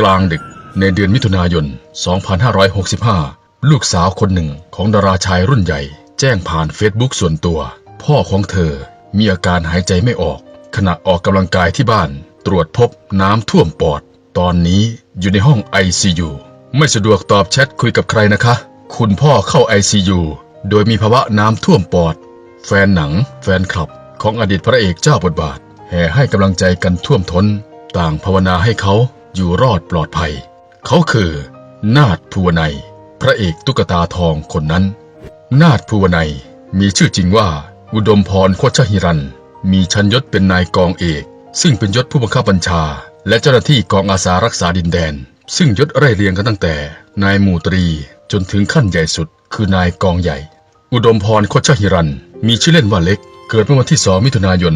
กลางดึกในเดือนมิถุนายน 2565 ลูกสาวคนหนึ่งของดาราชายรุ่นใหญ่ แจ้งผ่านเฟซบุ๊กส่วนตัว พ่อของเธอมีอาการหายใจไม่ออก ขณะออกกำลังกายที่บ้าน ตรวจพบน้ำท่วมปอด ตอนนี้อยู่ในห้อง ICU ไม่สะดวกตอบแชทคุยกับใครนะคะ คุณพ่อเข้า ICU โดยมีภาวะน้ำท่วมปอด แฟนหนัง แฟนคลับ ของอดีตพระเอกเจ้าบทบาท แห่ให้กำลังใจกันท่วมท้น ต่างภาวนาให้เขา อยู่รอดปลอดภัย เขาคือ นาฏภูวนัย พระเอกตุ๊กตาทองคนนั้น นาฏภูวนัยมีชื่อจริงว่า อุดมพรโคชหิรัน มีชั้นยศเป็นนายกองเอก ซึ่งเป็นยศผู้บังคับบัญชา และเจ้าหน้าที่กองอาสารักษาดินแดน ซึ่งยศไร่เรียงกันตั้งแต่ นายหมู่ตรีจนถึงขั้นใหญ่สุด คือนายกองใหญ่ อุดมพรโคชหิรัน มีชื่อเล่นว่าเล็ก เกิดเมื่อวันที่ 2 มิถุนายน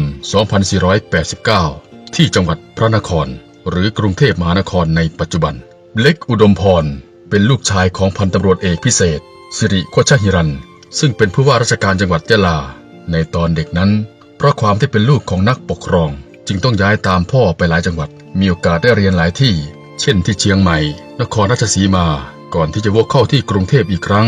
2489 ที่จังหวัดพระนคร หรือกรุงเทพมหานครในปัจจุบัน เล็กอุดมพร เป็นลูกชายของพันตำรวจเอกพิเศษ สิริโคชหิรัน ซึ่งเป็นผู้ว่าราชการจังหวัดยะลา ในตอนเด็กนั้น เพราะความที่เป็นลูกของนักปกครอง จึงต้องย้ายตามพ่อไปหลายจังหวัด มีโอกาสได้เรียนหลายที่ เช่นที่เชียงใหม่ นครราชสีมา ก่อนที่จะวกเข้าที่กรุงเทพอีกครั้ง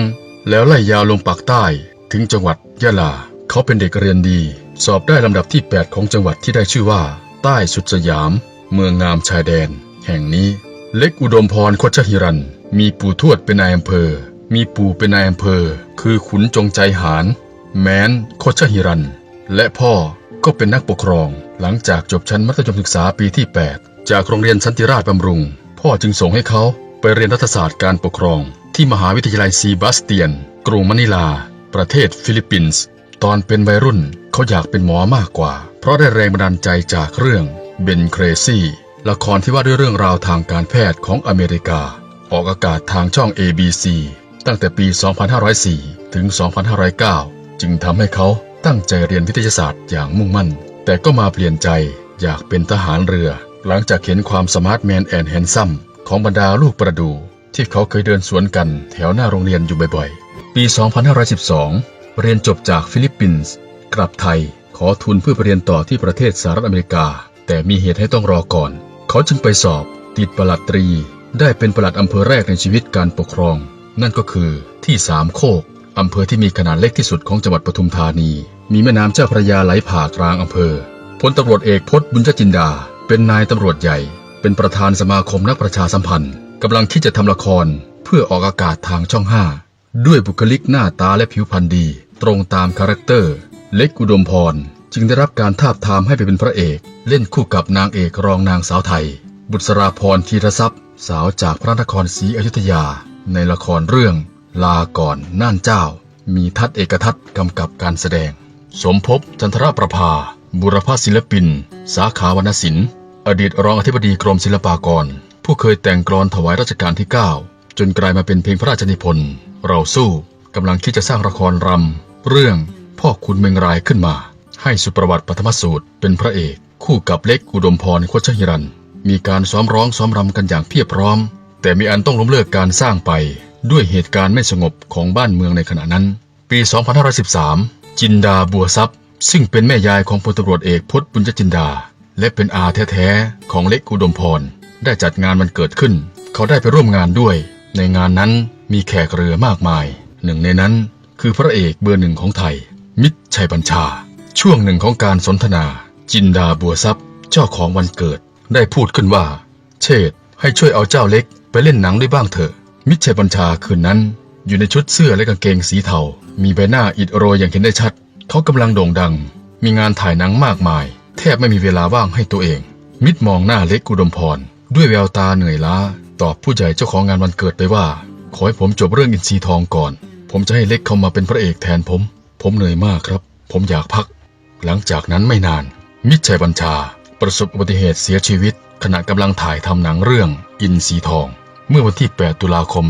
แล้วไล่ยาวลงปากใต้ถึงจังหวัดยะลา เขาเป็นเด็กเรียนดี สอบได้ลำดับที่ 8 ของจังหวัดที่ได้ชื่อว่า ใต้สุดสยาม เมืองงามชายแดน แห่งนี้ เล็กอุดมพรโคชหิรัน มีปู่ทวดเป็นนายอำเภอ มีปู่เป็นนายอำเภอ คือขุนจงใจหารแม้นโคชหิรัน และพ่อก็เป็นนักปกครอง หลังจากจบชั้นมัธยมศึกษาปีที่ 8 จากโรงเรียนสันติราชบำรุง พ่อจึงส่งให้เขาไปเรียนรัฐศาสตร์การปกครอง ที่มหาวิทยาลัยซีบาสเตียน กรุงมะนิลา ประเทศฟิลิปปินส์ ตอนเป็นวัยรุ่นเขาอยากเป็นหมอมากกว่า เพราะได้แรงบันดาลใจจากเรื่อง เบนเครซี่ละครที่ว่าด้วยเรื่องราวทางการแพทย์ของอเมริกา ออกอากาศทางช่อง ABC ตั้งแต่ปี 2504 ถึง 2509 จึงทำให้เขาตั้งใจเรียนวิทยาศาสตร์อย่างมุ่งมั่น แต่ก็มาเปลี่ยนใจอยากเป็นทหารเรือ หลังจากเห็นความสมาร์ทแมนแอนด์แฮนซัมของบรรดาลูกประดูที่เขาเคยเดินสวนกันแถวหน้าโรงเรียนอยู่บ่อยๆ ปี 2512 เรียนจบจากฟิลิปปินส์ กลับไทยขอทุนเพื่อไปเรียนต่อที่ประเทศสหรัฐอเมริกา แต่มีเหตุให้ต้องรอก่อน เขาจึงไปสอบ ติดประหลัดตรี ได้เป็นประหลัดอำเภอแรกในชีวิตการปกครอง นั่นก็คือที่สามโคกอำเภอที่มีขนาดเล็กที่สุดของจังหวัดปทุมธานี มีแม่น้ำเจ้าพระยาไหลผ่ากลางอำเภอพลตำรวจเอกพจน์บุญชจินดา เป็นนายตำรวจใหญ่ เป็นประธานสมาคมนักประชาสัมพันธ์กำลังคิดจะทำละครเพื่อออกอากาศทางช่องห้าด้วยบุคลิกหน้าตาและผิวพรรณดี ตรงตามคาแรคเตอร์ เล็กอุดมพร จึงได้รับการทาบทามให้ไปเป็นพระเอกเล่นคู่กับนางเอกรองนางสาวไทย บุษราพรคีรทรัพย์ สาวจากพระนครศรีอยุธยา ในละครเรื่อง ลาก่อนน่านเจ้า มีทัศน์เอกทัศกำกับการแสดง สมภพจันทรประภา บุรพศิลปิน สาขาวรรณศิลป์อดีตรองอธิบดีกรมศิลปากร ผู้เคยแต่งกลอนถวายรัชกาลที่ 9 จนกลายมาเป็นเพลงพระราชนิพนธ์เราสู้กำลังคิดจะสร้างละครรำเรื่องพ่อคุณเมงรายขึ้นมา ให้สุประวัติปฐมสูตรเป็นพระเอก คู่กับเล็กอุดมพรโคชหิรัน มีการซ้อมร้องซ้อมรำกันอย่างเพียบพร้อม แต่มีอันต้องล้มเลิกการสร้างไป ด้วยเหตุการณ์ไม่สงบของบ้านเมืองในขณะนั้น ปี 2513 จินดาบัวทรัพย์ ซึ่งเป็นแม่ยายของพลตำรวจเอกพจน์บุญยจินดา และเป็นอาแท้ๆของเล็กอุดมพรได้จัดงานวันเกิดขึ้น เขาได้ไปร่วมงานด้วย ในงานนั้นมีแขกเรือมากมาย หนึ่งในนั้นคือพระเอกเบอร์หนึ่งของไทย มิตรชัยบัญชา ช่วงหนึ่งของการสนทนา จินดาบัวทรัพย์ เจ้าของวันเกิด ได้พูดขึ้นว่า เชษให้ช่วยเอาเจ้าเล็กไปเล่นหนังด้วยบ้างเถอะ มิตรชัยบัญชาคืนนั้น อยู่ในชุดเสื้อและกางเกงสีเทา มีใบหน้าอิดโรยอย่างเห็นได้ชัด เขากำลังโด่งดัง มีงานถ่ายหนังมากมาย แทบไม่มีเวลาว่างให้ตัวเอง มิตรมองหน้าเล็กอุดมพร ด้วยแววตาเหนื่อยล้า ตอบผู้ใหญ่เจ้าของงานวันเกิดไปว่า ขอให้ผมจบเรื่องอินทรีทองก่อน ผมจะให้เล็กเข้ามาเป็นพระเอกแทนผม ผมเหนื่อยมากครับ ผมอยากพัก หลังจากนั้นไม่นาน มิตรชัยบัญชา ประสบอุบัติเหตุเสียชีวิต ขณะกำลังถ่ายทำหนังเรื่องอินทรีทอง เมื่อวันที่ 8 ตุลาคม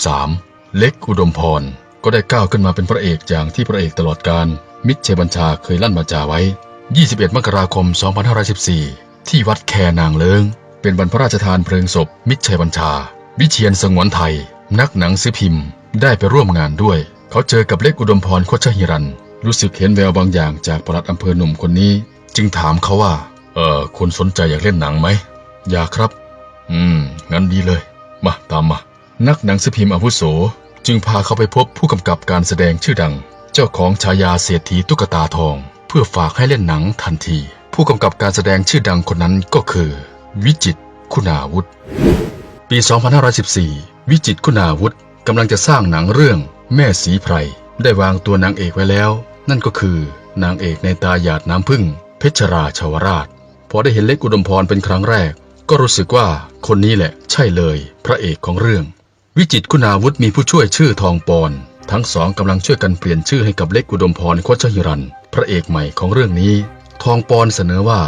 2513 เล็กอุดมพร ก็ได้ก้าวขึ้นมาเป็นพระเอกอย่างที่พระเอกตลอดการ มิตรชัยบัญชาเคยลั่นมาจาไว้ 21 มกราคม 2514 ที่วัดแคนางเลิง เป็นวันพระราชทานเพลิงศพ มิตรชัยบัญชา วิเชียนสงวนไทย นักหนังสือพิมพ์ ได้ไปร่วมงานด้วย เขาเจอกับเล็กอุดมพรโคชหิรัน รู้สึกเห็นแววบางอย่างจากปลัดอำเภอหนุ่มคนนี้ จึงถามเขาว่า เออคุณสนใจอยากเล่นหนังไหม อยากครับ อืม งั้นดีเลย มาตามมา นักหนังสือพิมพ์อาวุโส จึงพาเขาไปพบผู้กำกับการแสดงชื่อดัง เจ้าของฉายาเศรษฐีตุ๊กตาทอง เพื่อฝากให้เล่นหนังทันที ผู้กำกับการแสดงชื่อดังคนนั้นก็คือ วิจิตคุณาวุธ ปี 2514 วิจิตคุณาวุธกำลังจะสร้างหนังเรื่องแม่สีไพรได้วางตัวนางเอกไว้แล้ว นั่นก็คือนางเอกในตาหยาดน้ำพึ่ง เพชรราชวราช พอได้เห็นเล็กอุดมพรเป็นครั้งแรก ก็รู้สึกว่าคนนี้แหละใช่เลย พระเอกของเรื่อง วิจิตคุณาวุธมีผู้ช่วยชื่อทองปอน ทั้งสองกำลังช่วยกันเปลี่ยนชื่อให้กับเล็กอุดมพรโคชหิรัน พระเอกใหม่ของเรื่องนี้ ทองปอนเสนอว่า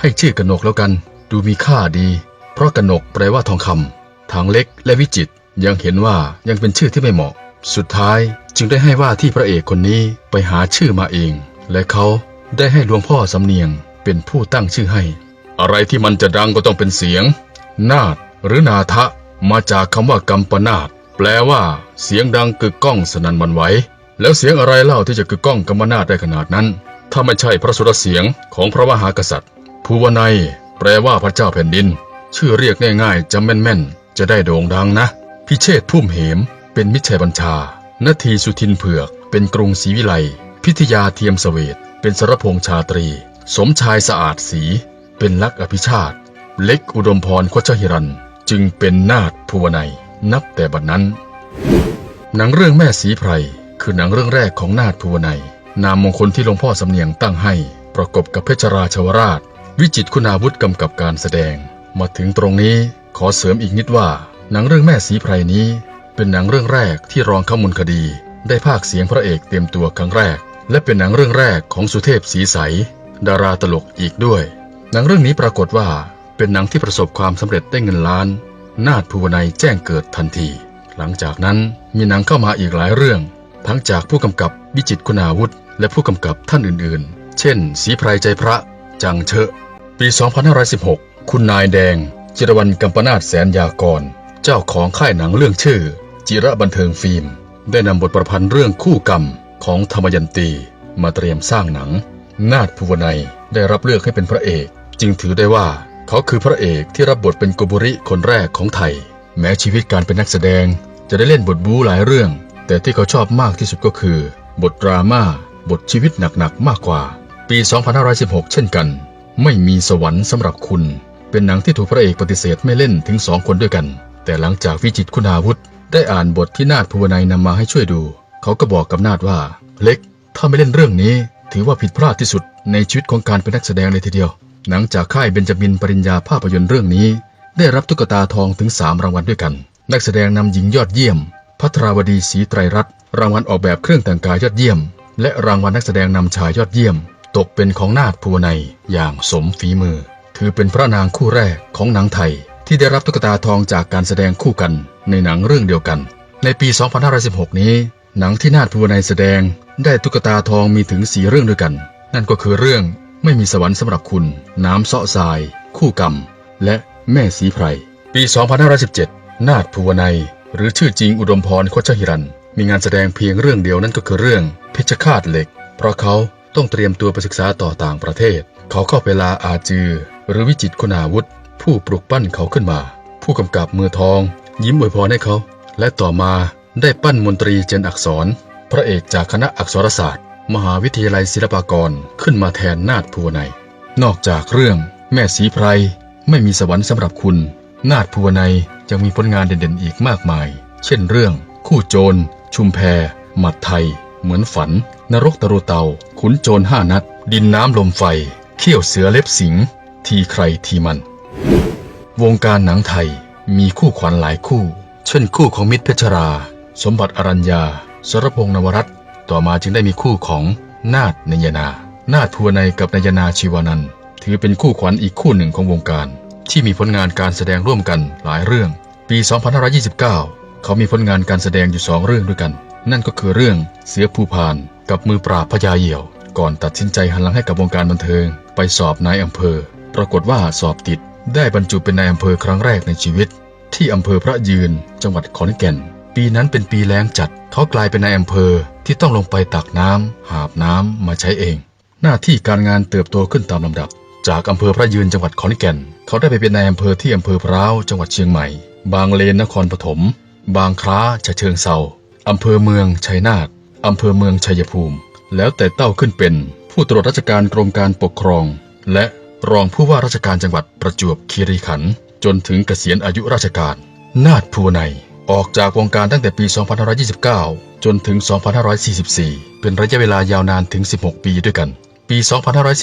ให้ชื่อกนกแล้วกัน ดูมีค่าดี เพราะกนกแปลว่าทองคำทางเล็กและวิจิตยังเห็นว่ายังเป็นชื่อที่ไม่เหมาะ สุดท้ายจึงได้ให้ว่าที่พระเอกคนนี้ไปหาชื่อมาเอง และเขาได้ให้หลวงพ่อสำเนียงเป็นผู้ตั้งชื่อให้ อะไรที่มันจะดังก็ต้องเป็นเสียง นาดหรือนาทะมาจากคำว่ากัมปนาตแปลว่า เสียงดังกึกก้องสนั่นหวันไหวแล้วเสียงอะไรเล่าที่จะกึกก้องกัมปนาตได้ขนาดนั้น ถ้าไม่ใช่พระสุรเสียงของพระมหากษัตริย์ภูวนัยแปลว่าพระเจ้าแผ่นดิน ชื่อเรียกง่ายๆจำแม่นๆจะได้โด่งดังนะ พิเชษพุ่มเหม เป็นมิชัยบัญชา นาทีสุทินเผือก เป็นกรุงศรีวิไล พิทยาเทียมเสวตเป็นสรพงษ์ชาตรี สมชายสะอาดสี เป็นลักษณ์อภิชาติ เล็กอุดมพรโคชหิรัน จึงเป็นนาถภูวนัย นับแต่บัดนั้น หนังเรื่องแม่สีไพร คือหนังเรื่องแรกของนาถภูวนัย นามมงคลที่หลวงพ่อสำเนียงตั้งให้ ประกบกับเพชรราชวราช วิจิตคุณาวุธกำกับการแสดง มาถึงตรงนี้ขอเสริมอีกนิดว่า หนังเรื่องแม่สีไพรนี้ เป็นหนังเรื่องแรกที่รองขมูลคดี ได้ภาคเสียงพระเอกเต็มตัวครั้งแรก และเป็นหนังเรื่องแรกของสุเทพสีใส ดาราตลกอีกด้วย หนังเรื่องนี้ปรากฏว่าเป็นหนังที่ประสบความสำเร็จได้เงินล้าน นาถภูวนัยแจ้งเกิดทันที หลังจากนั้นมีหนังเข้ามาอีกหลายเรื่อง ทั้งจากผู้กำกับวิจิตคุณาวุธ และผู้กำกับท่านอื่นๆ เช่น สีไพรใจพระ จังเชอะ ปี 2516 คุณนายแดงจิรวรรณกัมปนาตแสนยากร เจ้าของค่ายหนังเรื่องชื่อ จิระบันเทิงฟิล์ม ได้นำบทประพันธ์เรื่องคู่กรรมของธรรมยันตีมาเตรียมสร้างหนัง นาถภูวนัยได้รับเลือกให้เป็นพระเอก จึงถือได้ว่าเขาคือพระเอกที่รับบทเป็นโกบุริคนแรกของไทย แม้ชีวิตการเป็นนักแสดง จะได้เล่นบทบู๊หลายเรื่อง แต่ที่เขาชอบมากที่สุดก็คือ บทดราม่าบทชีวิตหนักๆมากกว่า ปี 2516 เช่นกัน ไม่มีสวรรค์สำหรับคุณ เป็นหนังที่ถูกพระเอกปฏิเสธไม่เล่นถึงสองคนด้วยกัน แต่หลังจากวิจิตคุณาวุธ ได้อ่านบทที่นาถภูวนัยนำมาให้ช่วยดู เขาก็บอกกับนาถว่า เล็ก ถ้าไม่เล่นเรื่องนี้ ถือว่าผิดพลาดที่สุดในชีวิตของการเป็นนักแสดงเลยทีเดียว หนังจากค่ายเบญจามินปริญญาภาพยนตร์เรื่องนี้ ได้รับตุ๊กตาทองถึง 3 รางวัลด้วยกัน นักแสดงนำหญิงยอดเยี่ยม พัทราวดีศรีไตรรัตน์รางวัลออกแบบเครื่องแต่งกายยอดเยี่ยม และรางวัลนักแสดงนำชายยอดเยี่ยม ตกเป็นของนาถภูวนัยอย่างสมฝีมือ ถือเป็นพระนางคู่แรกของหนังไทย ที่ได้รับตุ๊กตาทองจากการแสดงคู่กันในหนังเรื่องเดียวกัน ในปี 2516 นี้ หนังที่นาถภูวนัยแสดงได้ตุ๊กตาทองมีถึงสีเรื่องด้วยกัน นั่นก็คือเรื่องไม่มีสวรรค์สำหรับคุณ น้ำเสาะทราย คู่กรรม และแม่สีไพร ปี 2517 นาถภูวนัย หรือชื่อจริงอุดมพรโคชหิรัน มีงานแสดงเพียงเรื่องเดียวนั่นก็คือเรื่องเพชฌฆาตเหล็ก เพราะเขาต้องเตรียมตัวไปศึกษาต่อต่างประเทศ เขาเข้าไปลาอาจือ หรือวิจิตคุณาวุธ ผู้ปลุกปั้นเขาขึ้นมา ผู้กำกับมือทอง ยิ้มอวยพรให้เขา และต่อมาได้ปั้นมนตรีเจนอักษร พระเอกจากคณะอักษรศาสตร์ มหาวิทยาลัยศิลปากรขึ้นมาแทนนาถภูวนัยนอกจากเรื่องแม่สีไพรไม่มีสวรรค์สำหรับคุณ นาถภูวนัยยังมีผลงานเด่นๆอีกมากมาย เช่นเรื่อง คู่โจร ชุมแพ หมัดไทย เหมือนฝัน นรกตะรุเตา ขุนโจรห้านัด ดินน้ำลมไฟ เขี้ยวเสือเล็บสิง ทีใครทีมัน วงการหนังไทยมีคู่ขวัญหลายคู่ เช่นคู่ของมิตรเพชรา สมบัติอรัญญา สรพงษ์นวรัตน์ต่อมาจึงได้มีคู่ของนาฏนยนา นาถภูวนัยกับนยนาชีวานันท์ถือเป็นคู่ขวัญอีกคู่หนึ่งของวงการ ที่มีผลงานการแสดงร่วมกันหลายเรื่อง ปี 2529 เขามีผลงานการแสดงอยู่สองเรื่องด้วยกัน นั่นก็คือเรื่องเสือภูพานกับมือปราบพญาเหยี่ยว ก่อนตัดสินใจหันหลังให้กับวงการบันเทิง ไปสอบนายอำเภอ ปรากฏว่าสอบติด ได้บรรจุเป็นนายอำเภอครั้งแรกในชีวิต ที่อำเภอพระยืน จังหวัดขอนแก่น ปีนั้นเป็นปีแล้งจัด เขากลายเป็นนายอำเภอที่ต้องลงไปตักน้ำหาบน้ำมาใช้เอง หน้าที่การงานเติบโตขึ้นตามลำดับจจากอำเภอพระยืนจังหวัดขอนแก่น เขาได้ไปเป็นนายอำเภอที่อำเภอพร้าวจังหวัดเชียงใหม่ บางเลนนครปฐมบางคล้าฉะเชิงเซาอำเภอเมืองชัยนาทอำเภอเมืองชัยภูมิ แล้วแต่เต้าขึ้นเป็นผู้ตรวจราชการกรมการปกครอง และ รองผู้ว่าราชการจังหวัดประจวบคีรีขันธ์จนถึงเกษียณอายุราชการ นาดภูวนัยออกจากวงการตั้งแต่ปี 2529 จนถึง 2544 เป็นระยะเวลายาวนานถึง 16 ปีด้วยกัน ปี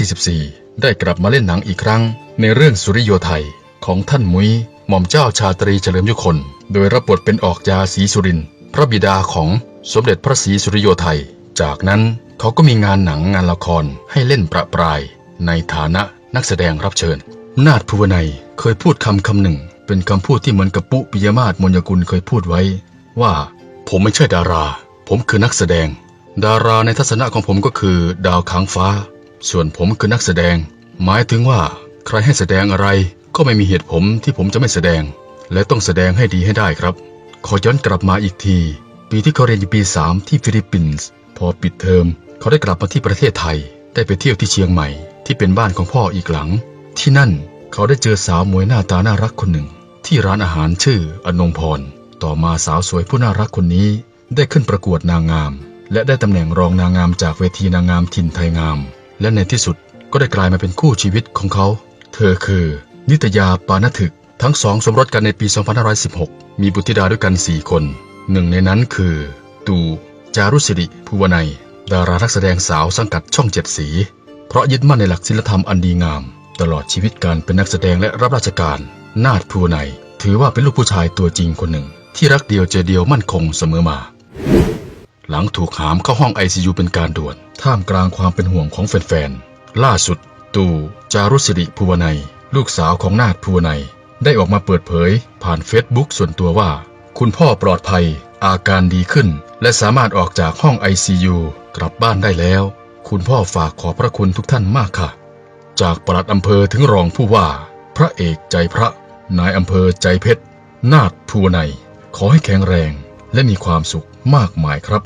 2544 ได้กลับมาเล่นหนังอีกครั้ง ในเรื่องสุริโยไทยของท่านมุ้ยหม่อมเจ้าชาตรีเฉลิมยุคน โดยรับบทเป็นออกยาศรีสุริน พระบิดาของสมเด็จพระศรีสุริโยไทย จากนั้นเขาก็มีงานหนังงานละครให้เล่นประปราย ในฐานะ นักแสดงรับเชิญ นาฏภูวนัยเคยพูดคำคำหนึ่ง เป็นคำพูดที่เหมือนกับปุปิยมาศมนยกุลเคยพูดไว้ ว่าผมไม่ใช่ดารา ผมคือนักแสดง ดาราในทัศนะของผมก็คือ ดาวค้างฟ้า ส่วนผมคือนักแสดง หมายถึงว่า ใครให้แสดงอะไรก็ไม่มีเหตุผลที่ผมจะไม่แสดง และต้องแสดงให้ดีให้ได้ครับ ขอย้อนกลับมาอีกที ปีที่เขาเรียนอยู่ปี 3 ที่ฟิลิปปินส์พอปิดเทอมเขาได้กลับมาที่ประเทศไทย ได้ไปเที่ยวที่เชียงใหม่ ที่เป็นบ้านของพ่ออีกหลัง ที่นั่นเขาได้เจอสาวมวยหน้าตาน่ารักคนหนึ่ง ที่ร้านอาหารชื่ออนงพร ต่อมาสาวสวยผู้น่ารักคนนี้ ได้ขึ้นประกวดนางงาม และได้ตำแหน่งรองนางงามจากเวทีนางงามถิ่นไทยงาม และในที่สุดก็ได้กลายมาเป็นคู่ชีวิตของเขา เธอคือ นิตยาปานถึก ทั้งสองสมรสกันในปี 2516 มีบุตรธิดาด้วยกัน 4 คน หนึ่งในนั้นคือ ตูจารุสิริภูวนัย ดารานักแสดงสาวสังกัดช่องเจ็ดสี เพราะยึดมั่นในหลักศีลธรรมอันดีงาม ตลอดชีวิตการเป็นนักแสดงและรับราชการ นาฏภูวนัยถือว่าเป็นลูกผู้ชายตัวจริงคนหนึ่ง ที่รักเดียวใจเดียวมั่นคงเสมอมา หลังถูกหามเข้าห้องไอซียูเป็นการด่วน ท่ามกลางความเป็นห่วงของแฟนๆ ล่าสุด ตู่จารุสิริภูวนัย ลูกสาวของนาฏภูวนัย ได้ออกมาเปิดเผย ผ่านเฟซบุ๊กส่วนตัวว่า คุณพ่อปลอดภัย อาการดีขึ้น และสามารถออกจากห้องไอซียูกลับบ้านได้แล้ว คุณพ่อฝากขอพระคุณทุกท่านมากค่ะ จากปลัดอำเภอถึงรองผู้ว่า พระเอกใจพระ นายอำเภอใจเพชร นาฏภูนัยขอให้แข็งแรงและมีความสุขมากมายครับ